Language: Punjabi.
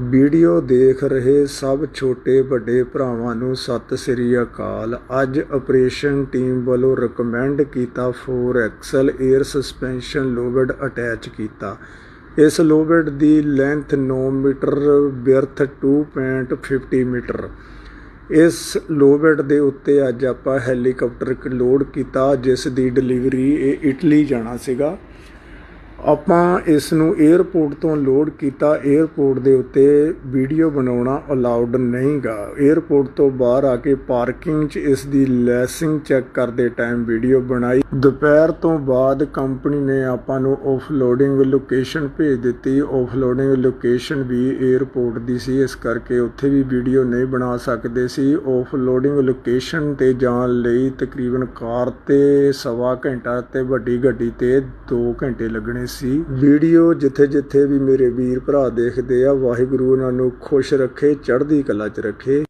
ਵੀਡੀਓ ਦੇਖ ਰਹੇ ਸਭ ਛੋਟੇ ਵੱਡੇ ਭਰਾਵਾਂ ਨੂੰ ਸਤਿ ਸ੍ਰੀ ਅਕਾਲ। ਅੱਜ ਆਪਰੇਸ਼ਨ ਟੀਮ ਵੱਲੋਂ ਰეკਮੈਂਡ ਕੀਤਾ 4 axle air suspension lowbed attach ਕੀਤਾ। ਇਸ ਲੋਵਡ ਦੀ ਲੈਂਥ 9 ਮੀਟਰ ਬਰਥ 2.50 ਮੀਟਰ। ਇਸ ਲੋਵਡ ਦੇ ਉੱਤੇ ਅੱਜ ਆਪਾਂ ਹੈਲੀਕਾਪਟਰ ਲੋਡ ਕੀਤਾ, ਜਿਸ ਦੀ ਡਿਲੀਵਰੀ ਇਹ ਇਟਲੀ ਜਾਣਾ ਸੀਗਾ। ਆਪਾਂ ਇਸ ਨੂੰ 에어ਪੋਰਟ ਤੋਂ ਲੋਡ ਕੀਤਾ 에어ਪੋਰਟ ਦੇ ਉੱਤੇ ਵੀਡੀਓ ਬਣਾਉਣਾ ਅਲਾਉਡ ਨਹੀਂਗਾ। 에어ਪੋਰਟ ਤੋਂ ਬਾਹਰ ਆ ਕੇ ਪਾਰਕਿੰਗ 'ਚ ਇਸ ਦੀ ਲੈਸਿੰਗ ਚੈੱਕ ਕਰਦੇ ਟਾਈਮ ਵੀਡੀਓ ਬਣਾਈ। ਦੁਪਹਿਰ ਤੋਂ ਬਾਅਦ ਕੰਪਨੀ ਨੇ ਆਪਾਂ ਨੂੰ ਆਫਲੋਡਿੰਗ ਲੋਕੇਸ਼ਨ ਭੇਜ ਦਿੱਤੀ। ਆਫਲੋਡਿੰਗ ਲੋਕੇਸ਼ਨ ਵੀ 에어ਪੋਰਟ ਦੀ ਸੀ, ਇਸ ਕਰਕੇ ਉੱਥੇ ਵੀ ਵੀਡੀਓ ਨਹੀਂ ਬਣਾ ਸਕਦੇ ਸੀ। ਆਫਲੋਡਿੰਗ ਲੋਕੇਸ਼ਨ ਤੇ ਜਾਣ ਲਈ ਤਕਰੀਬਨ ਕਾਰ ਤੇ ਸਵਾ ਘੰਟਾ ਤੇ ਵੱਡੀ ਗੱਡੀ ਤੇ 2 ਘੰਟੇ ਲੱਗਣੇ ਸੀ। ਵੀਡੀਓ ਜਿੱਥੇ ਜਿੱਥੇ ਵੀ ਮੇਰੇ ਵੀਰ ਭਰਾ ਦੇਖਦੇ ਆ, ਵਾਹਿਗੁਰੂ ਉਹਨਾਂ ਨੂੰ ਖੁਸ਼ ਰੱਖੇ, ਚੜ੍ਹਦੀ ਕਲਾ 'ਚ ਰੱਖੇ।